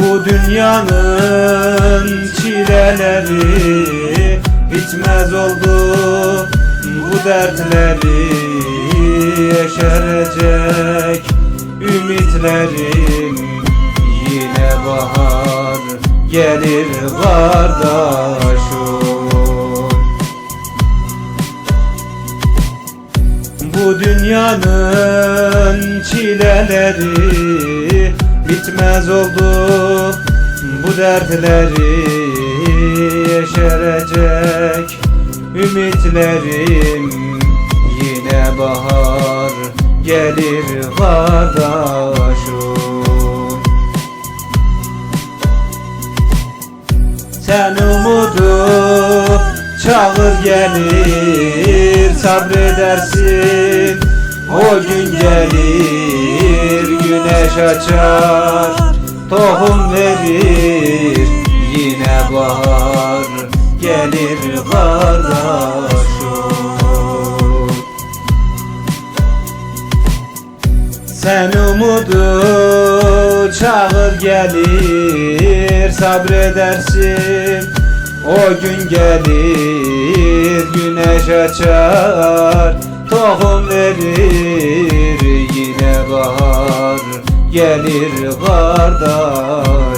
Bu dünyanın çileleri bitmez oldu. Bu dertleri yeşerecek ümitlerim. Yine bahar gelir kardeşim Bu dünyanın çileleri bitmez oldu. Bu dertleri yeşerecek ümitlerim. Yine bahar gelir kardeşim Sen umudu çağır gelir sabredersin. O gün gelir güneş açar tohum verir. Yine bahar gelir kardeşim. Sen umudu çağır gelir sabredersin. O gün gelir güneş açar tohum verir gelir kardeş